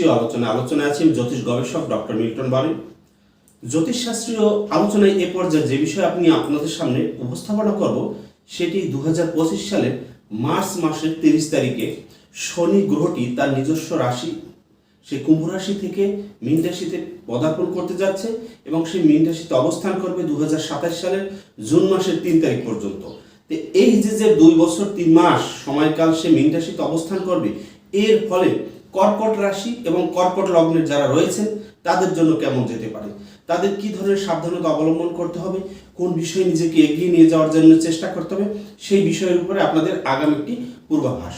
জ্যোতিষীয় আলোচনা আলোচনায় আছি আমি জ্যোতিষ গবেষক ডক্টর মিল্টন বারি জ্যোতিষশাস্ত্রীয় আলোচনায় এ পর্যায়ে যে বিষয় আপনি আপনাদের সামনে উপস্থাপনা করব, সেটি দু সালের মার্চ মাসের তিরিশ তারিখে শনি গ্রহটি তার নিজস্ব রাশি সেই কুম্ভ রাশি থেকে মীন রাশিতে পদার্পণ করতে যাচ্ছে এবং সেই মীন রাশিতে অবস্থান করবে দুই হাজার সাতাশ সালের জুন মাসের তিন তারিখ পর্যন্ত। এই যে যে দুই বছর, তিন মাস সময়কাল সে মীন রাশিতে অবস্থান করবে, এর ফলে কর্কট রাশি এবং কর্কট লগ্নের যারা রয়েছেন, তাদের জন্য কেমন যেতে পারে? তাদের কি ধরনের সাবধানতা অবলম্বন করতে হবে? কোন বিষয়ে নিজেকে এগিয়ে নিয়ে যাওয়ার জন্য চেষ্টা করতে হবে? সেই বিষয়ের উপরে আপনাদের আগামী একটি পূর্বাভাস।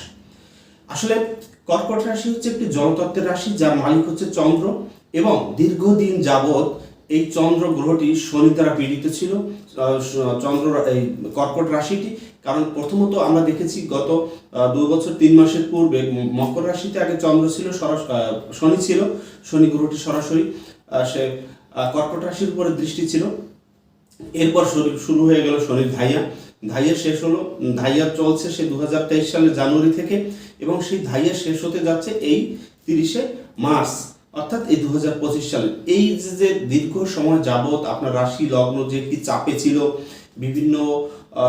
আসলে কর্কট রাশি হচ্ছে একটি জলতত্ত্বের রাশি, যার মালিক হচ্ছে চন্দ্র এবং দীর্ঘদিন যাবৎ এই চন্দ্র গ্রহটি শনি দ্বারা পীড়িত ছিল চন্দ্র এই কর্কট রাশিটি। কারণ প্রথমত আমরা দেখেছি গত দুই বছর তিন মাসের পূর্বে মকর রাশিতে আগে চন্দ্র ছিল শনি ছিল, শনি গ্রহটি সরাসরি সে কর্কট রাশির উপরে দৃষ্টি ছিল। এরপর শুরু- হয়ে গেল শনির ধাইয়া। ধাইয়া শেষ হলো ধাইয়া চলছে সে দু সালের জানুয়ারি থেকে এবং সেই ধাইয়া শেষ হতে যাচ্ছে এই তিরিশে মার্চ। অর্থাৎ এই দু হাজার পঁচিশ সালে। এই যে দীর্ঘ সময় যাবৎ আপনার রাশি, লগ্ন যে কি চাপে ছিল, বিভিন্ন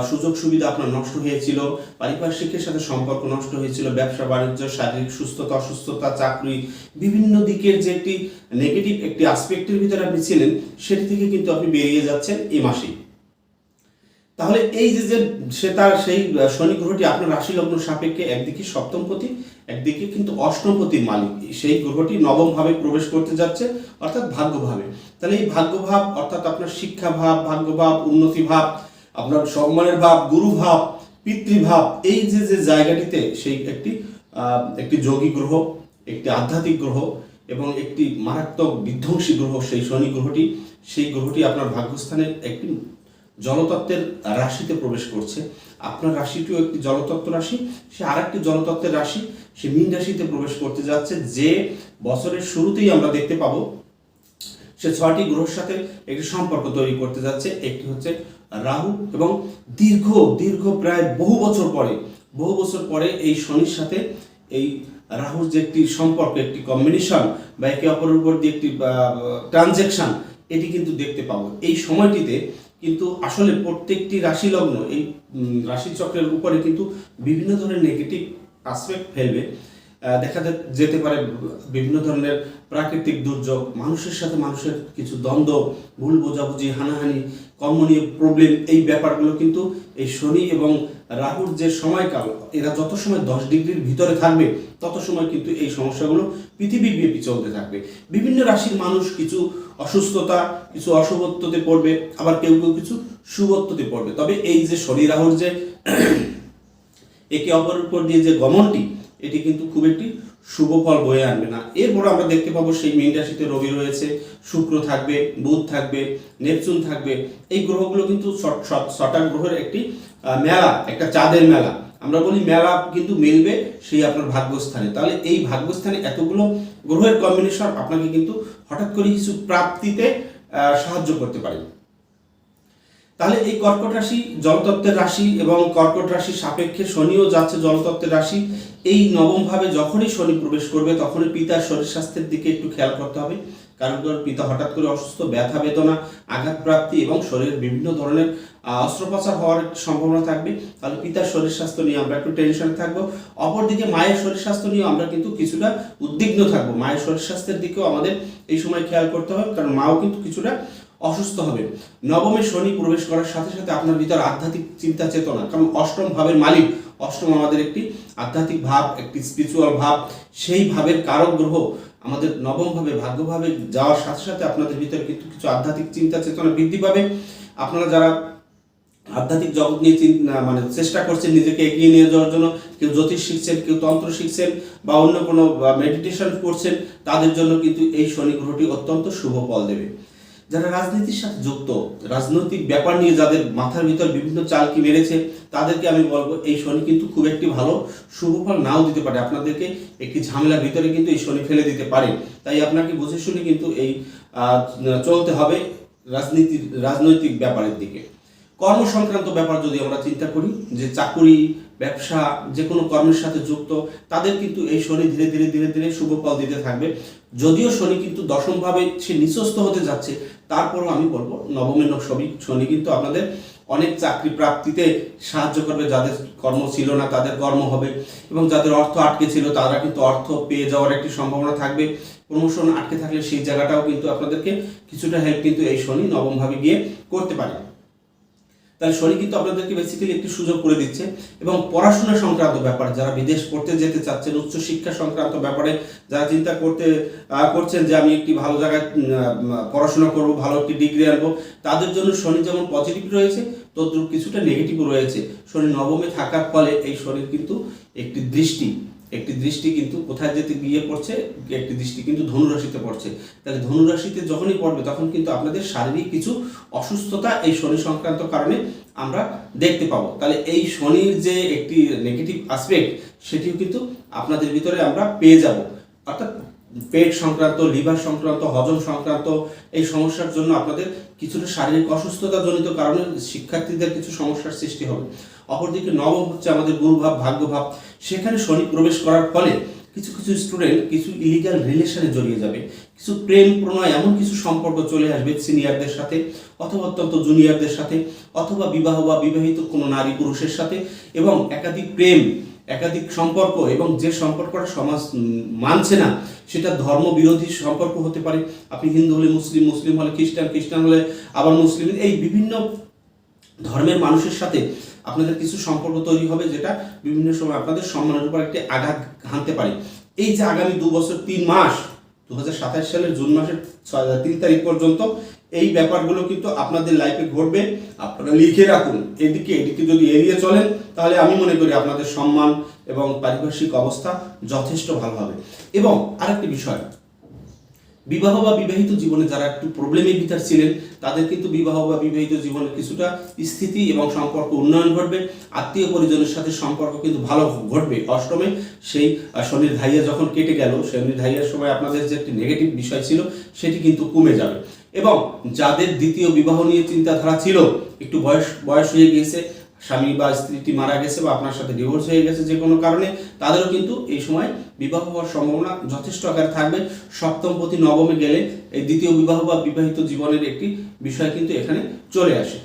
সুযোগ সুবিধা আপনার নষ্ট হয়েছিল, পারিপার্শ্বিকের সাথে সম্পর্ক নষ্ট হয়েছিল, ব্যবসা, বাণিজ্য, শারীরিক সুস্থতা, অসুস্থতা, চাকরি, বিভিন্ন দিকের যে একটি নেগেটিভ একটি আসপেক্টের ভিতরে আপনি ছিলেন, সেটি থেকে কিন্তু আপনি বেরিয়ে যাচ্ছেন এই মাসেই। তাহলে এই যে যে সে তার সেই শনি গ্রহটি আপনার রাশি লগ্ন সাপেক্ষে একদিকে সপ্তমপতি, একদিকে কিন্তু অষ্টমপতির মালিক। সেই গ্রহটি নবম ভাবে প্রবেশ করতে যাচ্ছে, অর্থাৎ ভাগ্যভাবে। তাহলে এই ভাগ্যভাব, অর্থাৎ আপনার শিক্ষা ভাব ভাগ্যভাব উন্নতি ভাব আপনার সম্মানের ভাব গুরু ভাব পিতৃভাব, এই যে যে জায়গাটিতে সেই একটি একটি যোগী গ্রহ, একটি আধ্যাত্মিক গ্রহ এবং একটি মারাত্মক বিধ্বংসী গ্রহ সেই শনি গ্রহটি, সেই গ্রহটি আপনার ভাগ্যস্থানের একটি জলতত্ত্বের রাশিতে প্রবেশ করছে। আপনার রাশিটিও একটি জলতত্ত্ব রাশি, সে আরেকটি জলতত্ত্বের রাশি, সে মীন রাশিতে প্রবেশ করতে যাচ্ছে, যে বছরের শুরুতেই আমরা দেখতে পাবো, সে ছয়টি গ্রহের সাথে একটি সম্পর্ক তৈরি করতে যাচ্ছে, একটি হচ্ছে রাহু এবং দীর্ঘ দীর্ঘ প্রায় বহু বছর পরে, বহু বছর পরে এই শনির সাথে এই রাহুর যে একটি সম্পর্ক, একটি কম্বিনেশন বা একে অপরের উপর দিয়ে একটি ট্রানজেকশন এটি কিন্তু দেখতে পাবো। এই সময়টিতে কিন্তু আসলে প্রত্যেকটি রাশি লগ্ন এই উম, রাশি চক্রের উপরে কিন্তু বিভিন্ন ধরনের নেগেটিভ আসপেক্ট ফেলবে। দেখা যেতে পারে বিভিন্ন ধরনের প্রাকৃতিক দুর্যোগ মানুষের সাথে মানুষের কিছু দ্বন্দ্ব ভুল বোঝাবুঝি হানাহানি কর্ম নিয়ে প্রবলেম এই ব্যাপারগুলো কিন্তু এই শনি এবং রাহুর যে সময়কাল এরা যত সময় দশ ডিগ্রির ভিতরে থাকবে, তত সময় কিন্তু এই সমস্যাগুলো পৃথিবীব্যাপী চলতে থাকবে। বিভিন্ন রাশির মানুষ কিছু অসুস্থতা, কিছু অশুভত্বতে পড়বে, আবার কেউ কেউ কিছু শুভত্বতে পড়বে। তবে এই যে শনি রাহুর যে একে অপরের উপর দিয়ে যে গমনটি, এটি কিন্তু খুব একটি শুভ ফল বয়ে আনবে না। এরপর আমরা দেখতে পাবো সেই মীন রাশিতে রবি রয়েছে, শুক্র থাকবে, বুধ থাকবে, নেপচুন থাকবে। এই গ্রহগুলো কিন্তু ছট- গ্রহের একটি মেলা, একটা চাঁদের মেলা। আমরা বলি মেলা কিন্তু মিলবে সেই আপনার ভাগ্যস্থানে। তাহলে এই ভাগ্যস্থানে এতগুলো গ্রহের কম্বিনেশন আপনাকে কিন্তু হঠাৎ করে কিছু প্রাপ্তিতে সাহায্য করতে পারে। তাহলে এই কর্কট রাশি, জলতত্ত্বের রাশি এবং কর্কট রাশির সাপেক্ষে শনিও যাচ্ছে জলতত্ত্বের রাশি। এই নবম ভাবে যখনই শনি প্রবেশ করবে, তখনই পিতার শরীর স্বাস্থ্যের দিকে একটু খেয়াল করতে হবে। কারণ পিতা হঠাৎ করে অসুস্থ, ব্যথা, বেদনা আঘাত প্রাপ্তি এবং শরীরের বিভিন্ন ধরনের অস্ত্রোপচার হওয়ার সম্ভাবনা থাকবে, তাহলে পিতার শরীর স্বাস্থ্য নিয়ে আমরা একটু টেনশনে থাকব। অপরদিকে মায়ের শরীর স্বাস্থ্য নিয়ে আমরা কিন্তু কিছুটা উদ্বিগ্ন থাকব। মায়ের শরীর স্বাস্থ্যের দিকেও আমাদের এই সময় খেয়াল করতে হবে, কারণ মাও কিন্তু কিছুটা অসুস্থ হবে। নবমে শনি প্রবেশ করার সাথে সাথে আপনার ভিতর আধ্যাত্মিক চিন্তা চেতনা, কারণ অষ্টম ভাবের মালিক, অষ্টম আমাদের একটি আধ্যাত্মিক ভাব, একটি স্পিরিচুয়াল ভাব। সেই ভাবের কারক গ্রহ আমাদের নবম ভাবে ভাগ্যভাবে যাওয়ার সাথে সাথে আপনাদের ভিতরে কিন্তু কিছু আধ্যাত্মিক চিন্তা চেতনা বৃদ্ধি পাবে। আপনারা যারা আধ্যাত্মিক জগৎ নিয়ে মানে চেষ্টা করছেন নিজেকে এগিয়ে নিয়ে যাওয়ার জন্য। কেউ জ্যোতিষ শিখছেন, কেউ তন্ত্র শিখছেন বা অন্য কোনো মেডিটেশন করছেন, তাদের জন্য কিন্তু এই শনি গ্রহটি অত্যন্ত শুভ ফল দেবে। যারা রাজনীতির সাথে যুক্ত, রাজনৈতিক ব্যাপার নিয়ে যাদের মাথার ভিতর বিভিন্ন চালকি মেরেছে, তাদেরকে আমি বলব, এই শনি কিন্তু খুব একটি ভালো শুভ ফল নাও দিতে পারে। আপনাদেরকে একটি ঝামেলার ভিতরে কিন্তু এই শনি ফেলে দিতে পারে। তাই আপনাকে বুঝে শুনে কিন্তু এই চলতে হবে রাজনীতির, রাজনৈতিক ব্যাপারের দিকে। কর্ম সংক্রান্ত ব্যাপার যদি আমরা চিন্তা করি, যে চাকুরি, ব্যবসা, যে কোনো কর্মের সাথে যুক্ত, তাদের কিন্তু এই শনি ধীরে ধীরে ধীরে ধীরে শুভ ফল দিতে থাকবে। যদিও শনি কিন্তু দশমভাবে সে নিঃস্বস্ত হতে যাচ্ছে, তারপরও আমি বলব নবমের শনি শনি কিন্তু আপনাদের অনেক চাকরি প্রাপ্তিতে সাহায্য করবে, যাদের কর্ম ছিল না তাদের কর্ম হবে এবং যাদের অর্থ আটকে ছিল তারা কিন্তু অর্থ পেয়ে যাওয়ার একটি সম্ভাবনা থাকবে। প্রমোশন আটকে থাকলে সেই জায়গাটাও কিন্তু আপনাদেরকে কিছুটা হেল্প কিন্তু এই শনি নবমভাবে গিয়ে করতে পারে। তাহলে শনি কিন্তু আপনাদেরকে বেসিক্যালি একটি সুযোগ করে দিচ্ছে এবং পড়াশোনা সংক্রান্ত ব্যাপার, যারা বিদেশ পড়তে যেতে চাচ্ছেন, উচ্চ শিক্ষা সংক্রান্ত ব্যাপারে যারা চিন্তা করতে করছেন যে আমি একটি ভালো জায়গায় পড়াশোনা করব, ভালো একটি ডিগ্রি আনব, তাদের জন্য শনি যেমন পজিটিভ রয়েছে, তদ্রুপ কিছুটা নেগেটিভ রয়েছে। শনি নবমে থাকার ফলে এই শনির কিন্তু একটি দৃষ্টি একটি দৃষ্টি কিন্তু কোথায় যেতে গিয়ে পড়ছে, একটি দৃষ্টি কিন্তু ধনুরাশিতে পড়ছে। তাহলে ধনুরাশিতে যখনই পড়বে, তখন কিন্তু আপনাদের শারীরিক কিছু অসুস্থতা এই শনি সংক্রান্ত কারণে আমরা দেখতে পাবো। তাহলে এই শনির যে একটি নেগেটিভ আসপেক্ট সেটিও কিন্তু আপনাদের ভিতরে আমরা পেয়ে যাব। অর্থাৎ পেট সংক্রান্ত, লিভার সংক্রান্ত, হজম সংক্রান্ত, এই সমস্যার জন্য আপনাদের কিছুটা শারীরিক অসুস্থতা জনিত কারণে শিক্ষার্থীদের কিছু সমস্যার সৃষ্টি হবে। অপরদিকে নবম হচ্ছে আমাদের গুরুভাব ভাগ্যভাব সেখানে শনি প্রবেশ করার ফলে কিছু কিছু স্টুডেন্ট কিছু ইলিগাল রিলেশনে জড়িয়ে যাবে, কিছু প্রেম প্রণয় এমন কিছু সম্পর্ক চলে আসবে সিনিয়রদের সাথে অথবা অত্যন্ত জুনিয়রদের সাথে অথবা বিবাহ বা বিবাহিত কোনো নারী পুরুষের সাথে এবং একাধিক প্রেম, একাধিক সম্পর্ক এবং যে সম্পর্কটা সমাজ মানছে না, সেটা ধর্মবিরোধী সম্পর্ক হতে পারে। আপনি হিন্দু হলে মুসলিম মুসলিম হলে খ্রিস্টান খ্রিস্টান হলে আবার মুসলিম, এই বিভিন্ন ধর্মের মানুষের সাথে আপনাদের কিছু সম্পর্ক তৈরি হবে যেটা বিভিন্ন সময় আপনাদের সম্মানের উপর একটি আঘাত হানতে পারে। এই যে আগামী দু বছর, তিন মাস দু হাজার সাতাশ সালের জুন মাসের তিন তারিখ পর্যন্ত এই ব্যাপারগুলো কিন্তু আপনাদের লাইফে ঘটবে। আপনারা লিখে রাখুন, এদিকে এদিকে যদি এড়িয়ে চলেন, তাহলে আমি মনে করি আপনাদের সম্মান এবং পারিপার্শ্বিক অবস্থা যথেষ্ট ভালো হবে। এবং আরেকটি বিষয় বিবাহ বা বিবাহিত জীবনে যারা একটু প্রবলেমের ভিতর ছিলেন, তাদের কিন্তু বিবাহ বা বিবাহিত জীবনে কিছুটা স্থিতি এবং সম্পর্ক উন্নয়ন ঘটবে। আত্মীয় পরিজনের সাথে সম্পর্ক কিন্তু ভালো ঘটবে। অষ্টমে সেই শনির ধাইয়া যখন কেটে গেল, শনির ধাইয়ার সময় আপনাদের যে একটি নেগেটিভ বিষয় ছিল, সেটি কিন্তু কমে যাবে। এবং যাদের দ্বিতীয় বিবাহ নিয়ে চিন্তাধারা ছিল, একটু বয়স বয়স হয়ে গিয়েছে স্বামী বা স্ত্রীটি মারা গেছে বা আপনার সাথে ডিভোর্স হয়ে গেছে যে কোনো কারণে, তাদেরও কিন্তু এই সময় বিবাহ হওয়ার সম্ভাবনা যথেষ্ট আকারে থাকবে। সপ্তম প্রতি নবমে গেলে এই দ্বিতীয় বিবাহ বা বিবাহিত জীবনের একটি বিষয় কিন্তু এখানে চলে আসে।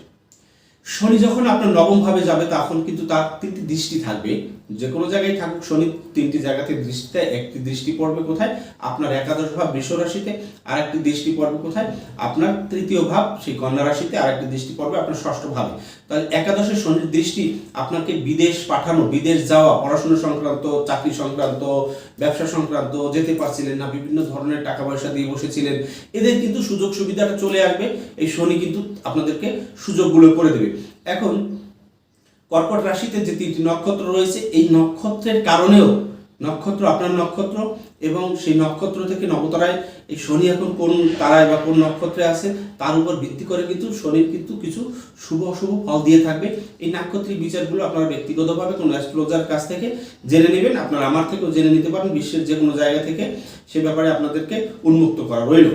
শনি যখন আপনার নবমভাবে যাবে, তখন কিন্তু তার তিনটি দৃষ্টি থাকবে। যে কোনো জায়গায় থাকুক, শনি তিনটি জায়গাতে দৃষ্টিতে, একটি দৃষ্টি পড়বে কোথায়? আপনার একাদশ ভাব বৃষ রাশিতে আর একটি দৃষ্টি পড়বে কোথায়? আপনার তৃতীয় ভাব সেই কন্যা রাশিতে আর একটি দৃষ্টি পড়বে আপনার ষষ্ঠ ভাবে। তাহলে একাদশে শনির দৃষ্টি আপনাকে বিদেশ পাঠানো, বিদেশ যাওয়া, পড়াশোনা সংক্রান্ত, চাকরি সংক্রান্ত, ব্যবসা সংক্রান্ত, যেতে পারছিলেন না, বিভিন্ন ধরনের টাকা পয়সা দিয়ে বসেছিলেন, এদের কিন্তু সুযোগ সুবিধাটা চলে আসবে। এই শনি কিন্তু আপনাদেরকে সুযোগগুলো করে দেবে। এখন কর্কট রাশিতে যে তিনটি নক্ষত্র রয়েছে, এই নক্ষত্রের কারণেও নক্ষত্র, আপনার নক্ষত্র এবং সেই নক্ষত্র থেকে নবতারায় এই শনি এখন কোন তারায় বা কোন নক্ষত্রে আছে, তার উপর ভিত্তি করে কিন্তু শনির কিন্তু কিছু শুভ অশুভ ফল দিয়ে থাকবে। এই নাক্ষত্রিক বিচারগুলো আপনারা ব্যক্তিগতভাবে কোনো অ্যাস্ট্রোলজার কাছ থেকে জেনে নেবেন, আপনারা আমার থেকেও জেনে নিতে পারেন, বিশ্বের যে কোনো জায়গা থেকে সে ব্যাপারে আপনাদেরকে উন্মুক্ত করা রইল।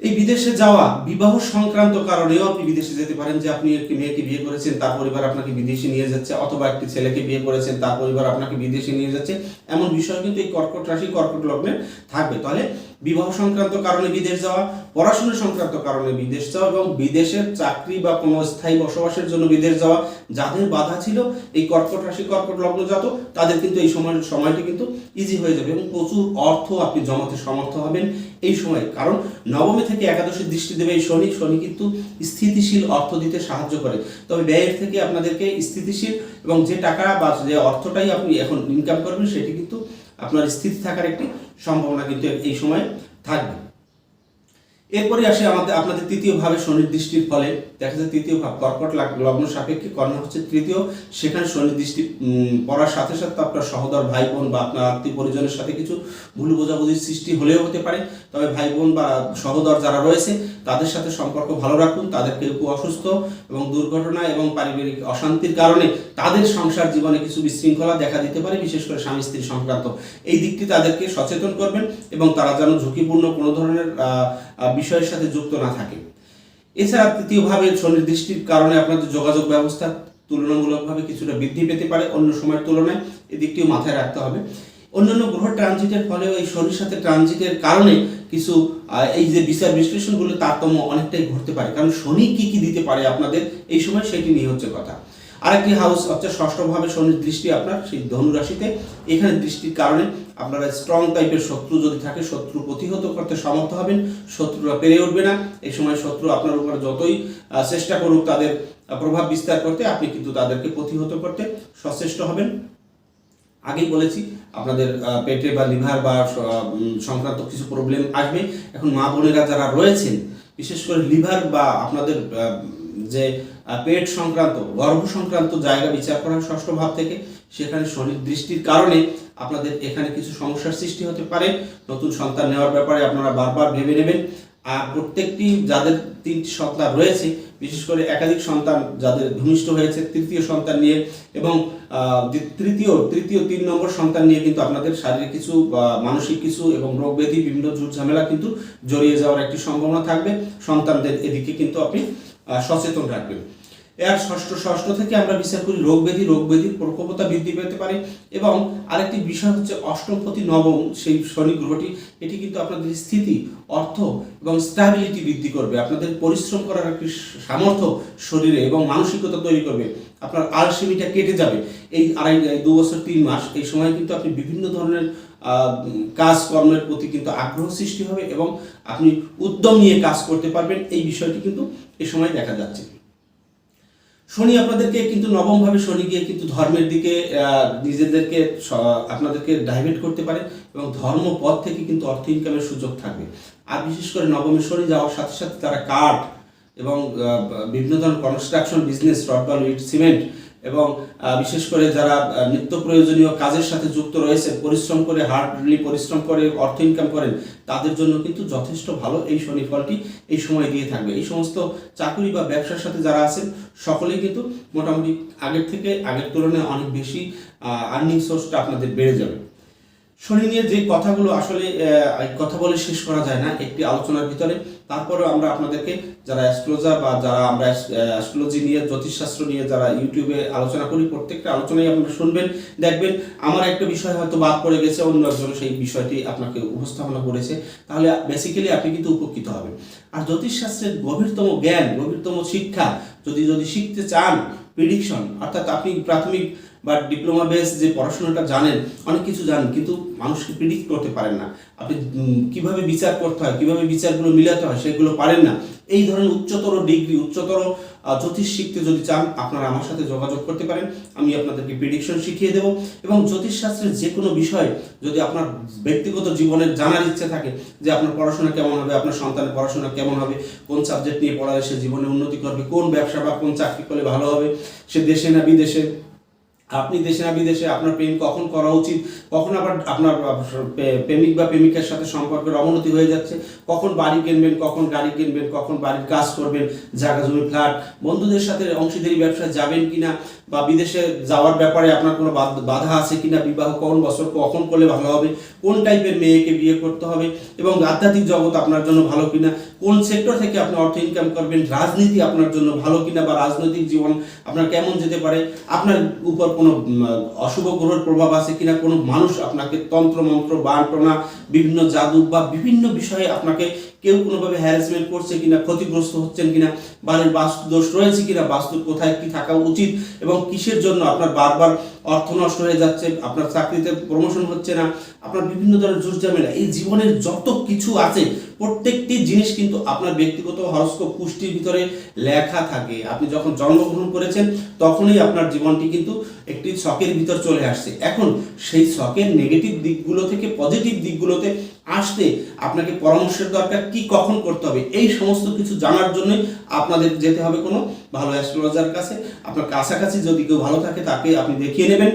এই বিদেশে যাওয়া, বিবাহ সংক্রান্ত কারণেও আপনি বিদেশে যেতে পারেন যে আপনি একটি মেয়েকে বিয়ে করেছেন, তার পরিবার আপনাকে বিদেশে নিয়ে যাচ্ছে, অথবা একটি ছেলেকে বিয়ে করেছেন, তার পরিবার আপনাকে বিদেশে নিয়ে যাচ্ছে। এমন বিষয় কিন্তু এই কর্কট রাশি, কর্কট লগ্নে থাকবে। তাহলে বিবাহ সংক্রান্ত কারণে বিদেশ যাওয়া, পড়াশোনা সংক্রান্ত কারণে বিদেশ যাওয়া এবং বিদেশের চাকরি বা কোনো স্থায়ী বসবাসের জন্য বিদেশ যাওয়া যাদের বাধা ছিল, এই কর্কট রাশি, কর্কট লগ্ন যত তাদের কিন্তু এই সময়, সময়টি কিন্তু ইজি হয়ে যাবে এবং প্রচুর অর্থ আপনি জমাতে সমর্থ হবেন এই সময়। কারণ নবমী থেকে একাদশী দৃষ্টি দেবে এই শনি। শনি কিন্তু স্থিতিশীল অর্থ দিতে সাহায্য করে। তবে ব্যয়ের থেকে আপনাদেরকে স্থিতিশীল এবং যে টাকা বা যে অর্থটাই আপনি এখন ইনকাম করবেন, সেটি কিন্তু আপনার স্থিতি থাকার একটি সম্ভাবনা কিন্তু এই সময় থাকবে। এরপরে আসে আমাদের, আপনাদের তৃতীয় ভাবে শনির দৃষ্টির ফলে, দেখা যায় তৃতীয় ভাব, কর্কট লাগ- লগ্ন সাপেক্ষে কর্ণ হচ্ছে তৃতীয়, সেখানে শনির দৃষ্টি পড়ার সাথে সাথে আপনার সহদর ভাই বোন বা আপনার আত্মীয় পরিজনের সাথে কিছু ভুল বোঝাবুঝির সৃষ্টি হলেও হতে পারে। তবে ভাই বোন বা সহদর যারা রয়েছে, তাদের সাথে সম্পর্ক ভালো রাখুন তাদের কেউ অসুস্থ এবং দুর্ঘটনা এবং পারিবারিক অশান্তির কারণে তাদের সংসার জীবনে কিছু বিশৃঙ্খলা দেখা দিতে পারে, বিশেষ করে স্বামী স্ত্রী সংক্রান্ত। এই দিকটি তাদেরকে সচেতন করবেন এবং তারা যেন ঝুঁকিপূর্ণ কোনো ধরনের বিষয়ের সাথে যুক্ত না থাকে। এছাড়া তৃতীয়ভাবে শনির দৃষ্টির কারণে আপনাদের যোগাযোগ ব্যবস্থা তুলনামূলকভাবে কিছুটা বৃদ্ধি পেতে পারে অন্য সময়ের তুলনায়। এদিকটিও মাথায় রাখতে হবে। অন্যান্য গ্রহ ট্রানজিটের ফলেও এই শনির সাথে ট্রানজিটের কারণে কিছু এই যে বিচার বিশ্লেষণগুলো তারতম্য অনেকটাই ঘটতে পারে। কারণ শনি কি কি দিতে পারে আপনাদের, এই সময় সেটি নিয়ে হচ্ছে কথা। আরেকটি হাউস অর্থাৎ ষষ্ঠভাবে শনির দৃষ্টি আপনার, সেই ধনু রাশিতে। এখানে দৃষ্টির কারণে আপনারা স্ট্রং টাইপের শত্রু যদি থাকে, শত্রু প্রতিহত করতে সমর্থ হবেন, শত্রুরা পেরে উঠবে না। এই সময় শত্রু আপনার উপর যতই চেষ্টা করুক তাদের প্রভাব বিস্তার করতে, আপনি কিন্তু তাদেরকে প্রতিহত করতে সচেষ্ট হবেন। আগেই বলেছি, আপনাদের পেটে বা লিভার বা সংক্রান্ত কিছু প্রবলেম আসবে। এখন মা বোনেরা যারা রয়েছেন, বিশেষ করে লিভার বা আপনাদের যে পেট সংক্রান্ত, গর্ভ সংক্রান্ত জায়গা বিচার করা ষষ্ঠ ভাব থেকে সেখানে শনির দৃষ্টির কারণে আপনাদের এখানে কিছু সমস্যার সৃষ্টি হতে পারে। নতুন সন্তান নেওয়ার ব্যাপারে আপনারা বারবার ভেবে নেবেন। আর প্রত্যেকটি যাদের তিনটি সন্তান রয়েছে, বিশেষ করে একাধিক সন্তান যাদের ভূমিষ্ঠ হয়েছে, তৃতীয় সন্তান নিয়ে এবং তৃতীয় তৃতীয় তিন নম্বর সন্তান নিয়ে কিন্তু আপনাদের শারীরিক কিছু মানসিক কিছু এবং রোগ ব্যাধি বিভিন্ন ঝুট ঝামেলা কিন্তু জড়িয়ে যাওয়ার একটি সম্ভাবনা থাকবে। সন্তানদের এদিকে কিন্তু আপনি সচেতন রাখবেন এর ষষ্ঠ ষষ্ঠ থেকে আমরা বিচার করি রোগ ব্যাধি, রোগ ব্যাধির প্রকোপতা বৃদ্ধি পেতে পারে এবং আরেকটি বিষয় হচ্ছে অষ্টমপতি, নবম সেই শনি গ্রহটি, এটি কিন্তু আপনাদের স্থিতি, অর্থ এবং স্ট্যাবিলিটি বৃদ্ধি করবে। আপনাদের পরিশ্রম করার একটি সামর্থ্য শরীরে এবং মানসিকতা তৈরি করবে। আপনার আলসেমিটা কেটে যাবে। এই আড়াই, দু বছর, তিন মাস, এই সময় কিন্তু আপনি বিভিন্ন ধরনের কাজকর্মের প্রতি কিন্তু আগ্রহ সৃষ্টি হবে এবং আপনি উদ্যম নিয়ে কাজ করতে পারবেন। এই বিষয়টি কিন্তু এই সময় দেখা যাচ্ছে। শনি আপনাদেরকে কিন্তু নবমভাবে শনি গিয়ে কিন্তু ধর্মের দিকে নিজেদেরকে আপনাদেরকে ডাইভার্ট করতে পারে এবং ধর্ম পথ থেকে কিন্তু অর্থ ইনকামের সুযোগ থাকবে। আর বিশেষ করে নবমী শনি যাওয়ার সাথে সাথে তারা কাঠ এবং বিভিন্ন ধরনের কনস্ট্রাকশন বিজনেস রড ইট সিমেন্ট এবং বিশেষ করে যারা নিত্য প্রয়োজনীয় কাজের সাথে যুক্ত রয়েছে পরিশ্রম করে হার্ডলি পরিশ্রম করে, অর্থ ইনকাম করেন, তাদের জন্য কিন্তু যথেষ্ট ভালো এই শনি ফলটি এই সময় দিয়ে থাকবে। এই সমস্ত চাকরি বা ব্যবসার সাথে যারা আছেন, সকলেই কিন্তু মোটামুটি আগের থেকে, আগের তুলনায় অনেক বেশি আর্নিং সোর্সটা আপনাদের বেড়ে যাবে। শনি নিয়ে যে কথাগুলো আসলে কথা বলে শেষ করা যায় না, একটি আলোচনার ভিতরে তারপরে আমরা আপনাদেরকে যারা অ্যাস্ট্রোলজার বা যারা আমরা অ্যাস্ট্রোলজি নিয়ে, জ্যোতিষশাস্ত্র নিয়ে যারা ইউটিউবে আলোচনা করি, প্রত্যেকটা আলোচনায় আপনারা শুনবেন, দেখবেন। আমার একটা বিষয় হয়তো বাদ পড়ে গেছে, অন্য একজন সেই বিষয়টি আপনাকে উপস্থাপনা করেছে। তাহলে বেসিক্যালি আপনি কিন্তু উপকৃত হবেন। আর জ্যোতিষশাস্ত্রের গভীরতম জ্ঞান, গভীরতম শিক্ষা, যদি যদি শিখতে চান প্রিডিকশন অর্থাৎ আপনি প্রাথমিক বা ডিপ্লোমা বেস যে পড়াশোনাটা জানেন, অনেক কিছু জানেন, কিন্তু মানুষকে প্রিডিক্ট করতে পারেন না। আপনি কীভাবে বিচার করতে হয়, কীভাবে বিচারগুলো মিলাতে হয়, সেগুলো পারেন না। এই ধরনের উচ্চতর ডিগ্রি উচ্চতর জ্যোতিষ শিখতে যদি চান, আপনারা আমার সাথে যোগাযোগ করতে পারেন। আমি আপনাদেরকে প্রিডিকশন শিখিয়ে দেবো। এবং জ্যোতিষশাস্ত্রের যে কোনো বিষয়, যদি আপনার ব্যক্তিগত জীবনের জানার ইচ্ছে থাকে, যে আপনার পড়াশোনা কেমন হবে, আপনার সন্তানের পড়াশোনা কেমন হবে, কোন সাবজেক্ট নিয়ে পড়ালে সে জীবনে উন্নতি করবে, কোন ব্যবসা বা কোন চাকরি করলে ভালো হবে, সে দেশে না বিদেশে আপনি দেশে না বিদেশে আপনার প্রেম কখন করা উচিত? কখন আবার আপনার প্রেমিক বা প্রেমিকার সাথে সম্পর্কের অবনতি হয়ে যাচ্ছে? কখন বাড়ি কিনবেন, কখন গাড়ি কিনবেন, কখন বাড়ির কাজ করবেন, জায়গা জমি ফ্ল্যাট বন্ধুদের সাথে অংশীদারি ব্যবসা যাবেন কিনা? বা বিদেশে যাওয়ার ব্যাপারে আপনার কোনো বাধা আছে কিনা, বিবাহ কোন বছর কখন করলে ভালো হবে, কোন টাইপের মেয়েকে বিয়ে করতে হবে এবং আধ্যাত্মিক জগৎ আপনার জন্য ভালো কিনা, কোন সেক্টর থেকে আপনি অর্থ ইনকাম করবেন, রাজনীতি আপনার জন্য ভালো কিনা বা রাজনৈতিক জীবন আপনার কেমন যেতে পারে, আপনার উপর কোনো অশুভ গ্রহের প্রভাব আছে কিনা, কোনো মানুষ আপনাকে তন্ত্র মন্ত্র বান্টনা বিভিন্ন জাদু বা বিভিন্ন বিষয়ে আপনাকে কেউ কোনোভাবে হ্যারাসমেন্ট করছে কিনা, ক্ষতিগ্রস্ত হচ্ছেন কিনা, বাড়ির বাস্তু দোষ রয়েছে কিনা, বাস্তু কোথায়, কি থাকা উচিত এবং কিসের জন্য আপনার বারবার অর্থ নষ্ট হয়ে যাচ্ছে, আপনার চাকরিতে প্রমোশন হচ্ছে না, আপনার বিভিন্ন ধরনের জোর ঝামেলা এই জীবনের যত কিছু আছে, প্রত্যেকটি জিনিস কিন্তু আপনার ব্যক্তিগত হরস্কোপ পুষ্টির ভিতরে লেখা থাকে। আপনি যখন জন্মগ্রহণ করেছেন, তখনই আপনার জীবনটি কিন্তু একটি শখের ভিতর চলে আসছে। এখন সেই শখের নেগেটিভ দিকগুলো থেকে পজিটিভ দিকগুলোতে আসতে আপনাকে পরামর্শের দরকার কি কখন করতে হবে, এই সমস্ত কিছু জানার জন্যই আপনাদের যেতে হবে কোনো ভালো অ্যাস্ট্রোলজার কাছে। আপনার কাছাকাছি যদি কেউ ভালো থাকে তাকে আপনি দেখিয়ে নেবেন।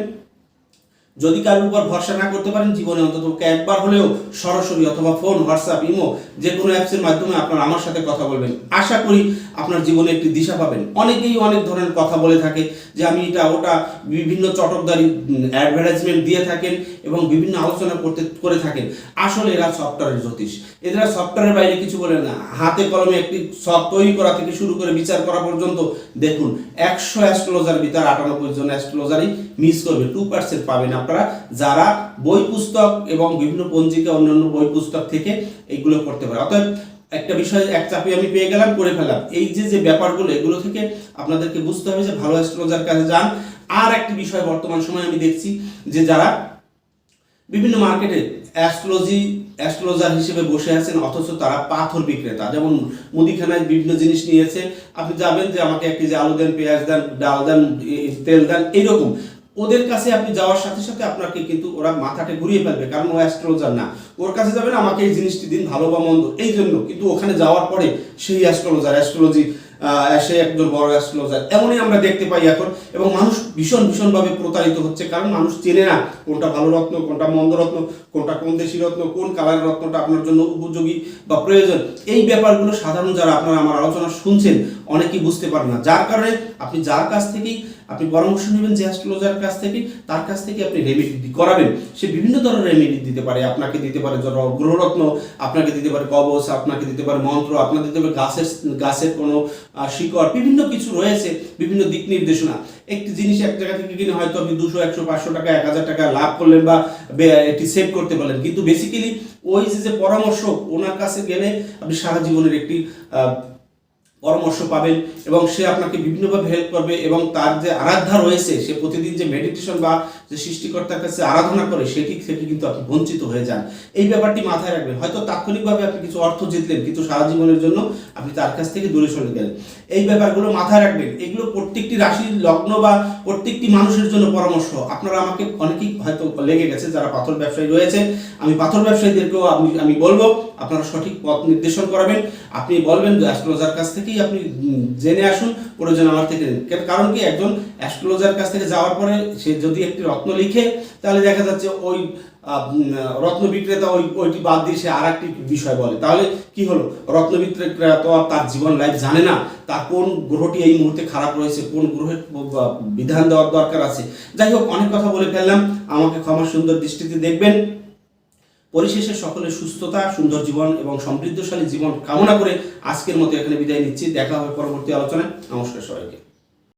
যদি কারোর উপর ভরসা না করতে পারেন জীবনে অন্তত একবার হলেও সরাসরি অথবা ফোন হোয়াটসঅ্যাপ ইমো যে কোনো অ্যাপসের মাধ্যমে আপনার আমার সাথে কথা বলবেন। আশা করি আপনার জীবনে একটি দিশা পাবেন। অনেকেই অনেক ধরনের কথা বলে থাকে যে আমি এটা, ওটা বিভিন্ন চটকদারি অ্যাডভার্টাইজমেন্ট দিয়ে থাকেন এবং বিভিন্ন আলোচনা করতে, করে থাকেন। আসলে এরা সফটওয়্যারের জ্যোতিষ। এরা সফটওয়্যারের বাইরে কিছু বলে না। হাতে কলমে একটি সফট তৈরি করা থেকে শুরু করে বিচার করা পর্যন্ত দেখুন, একশো অ্যাস্ট্রোলজার ভিতর আটানব্বই জন অ্যাস্ট্রোলজারই মিস করবে টু পার্সেন্ট পাবেন আপনারা। যারা বই পুস্তক এবং বিভিন্ন পঞ্জিকা, অন্যান্য বই পুস্তক থেকে এইগুলো করতে পারে। অতএব একটা বিষয়, এক চাপে আমি পেয়ে গেলাম, করে ফেলাম এই যে যে ব্যাপারগুলো, এগুলো থেকে আপনাদেরকে বুঝতে হবে যে ভালো অ্যাস্ট্রোলজার কাছে যান। আর একটি বিষয় বর্তমান সময়ে আমি দেখছি যে যারা বিভিন্ন মার্কেটে অ্যাস্ট্রোলজি অ্যাস্ট্রোলজার হিসেবে বসে আছেন, অথচ তারা পাথর বিক্রেতা। যেমন মুদিখানায় বিভিন্ন জিনিস নিয়েছে। আপনি যাবেন যে আমাকে এক কেজি আলু দেন, পেঁয়াজ দেন, ডাল দেন তেল দেন এইরকম ওদের কাছে আপনি যাওয়ার সাথে সাথে আপনাকে কিন্তু ওরা মাথাটা ঘুরিয়ে ফেলবে, কারণ ও অ্যাস্ট্রোলজার না। ওর কাছে যাবেন, আমাকে এই জিনিসটি দিন, ভালো বা মন্দ এই জন্য কিন্তু ওখানে যাওয়ার পরে সেই অ্যাস্ট্রোলজার অ্যাস্ট্রোলজি সে একজন বড় অ্যাস্ট্রোলজার এমনই আমরা দেখতে পাই এখন। এবং মানুষ ভীষণ, ভীষণভাবে প্রতারিত হচ্ছে, কারণ মানুষ চেনে না কোনটা ভালো রত্ন, কোনটা মন্দ রত্ন, কোনটা কোন দেশি রত্ন, কোন কালারের রত্নটা আপনার জন্য উপযোগী বা প্রয়োজন। এই ব্যাপারগুলো সাধারণ যারা আপনারা আমার আলোচনা শুনছেন, অনেকেই বুঝতে পারেন না। যার কারণে আপনি যার কাছ থেকেই আপনি পরামর্শ নেবেন যে অ্যাস্ট্রোলজার কাছ থেকে, তার কাছ থেকে আপনি রেমেডি করাবেন। সে বিভিন্ন ধরনের রেমেডি দিতে পারে। আপনাকে দিতে পারে গ্রহরত্ন, আপনাকে দিতে পারে কবচ, আপনাকে দিতে পারে মন্ত্র আপনাকে দিতে পারে গাছের গাছের কোনো শিকড়, বিভিন্ন কিছু রয়েছে, বিভিন্ন দিক নির্দেশনা। একটি জিনিস এক জায়গা থেকে কিনে হয়তো আপনি দুশো, একশো, পাঁচশো টাকা, এক হাজার টাকা লাভ করলেন বা এটি সেভ করতে পারলেন। কিন্তু বেসিক্যালি ওই যে পরামর্শ ওনার কাছে গেলে আপনি সারা জীবনের একটি পরামর্শ পাবেন এবং সে আপনাকে বিভিন্নভাবে হেল্প করবে এবং তার যে আরাধ্যা রয়েছে, সে প্রতিদিন যে মেডিটেশন বা যে সৃষ্টিকর্তার কাছে আরাধনা করে সেটি থেকে কিন্তু আপনি বঞ্চিত হয়ে যান। এই ব্যাপারটি মাথায় রাখবেন। হয়তো তাৎক্ষণিকভাবে আপনি কিছু অর্থ জিতলেন, কিন্তু সারা জীবনের জন্য আপনি তার কাছ থেকে দূরে সরে গেলেন। এই ব্যাপারগুলো মাথায় রাখবেন। এগুলো প্রত্যেকটি রাশির লগ্ন বা প্রত্যেকটি মানুষের জন্য পরামর্শ। আপনারা আমাকে অনেকেই হয়তো লেগে গেছে যারা পাথর ব্যবসায়ী রয়েছে আমি পাথর ব্যবসায়ীদেরকেও আমি আমি বলব আপনারা সঠিক পথ নির্দেশন করাবেন। আপনি বলবেন যে অ্যাস্ট্রোলজার কাছ থেকেই আপনি জেনে আসুন, প্রয়োজন আমার থেকে। কারণ কি একজন অ্যাস্ট্রোলজার কাছ থেকে যাওয়ার পরে সে যদি একটি রত্ন লিখে, তাহলে দেখা যাচ্ছে ওই রত্ন বিক্রেতা ওই, ওইটি বাদ দিয়ে সে আর একটি বিষয় বলে। তাহলে কি হলো? রত্ন বিক্রেতা তো আর তার জীবন লাইফ জানে না। তার কোন গ্রহটি এই মুহূর্তে খারাপ রয়েছে, কোন গ্রহের বিধান দেওয়ার দরকার আছে? যাই হোক, অনেক কথা বলে ফেললাম। আমাকে ক্ষমা সুন্দর দৃষ্টিতে দেখবেন। পরিশেষে সকলের সুস্থতা, সুন্দর জীবন এবং সমৃদ্ধশালী জীবন কামনা করে আজকের মতো এখানে বিদায় নিচ্ছি। দেখা হবে পরবর্তী আলোচনায়। নমস্কার সবাইকে।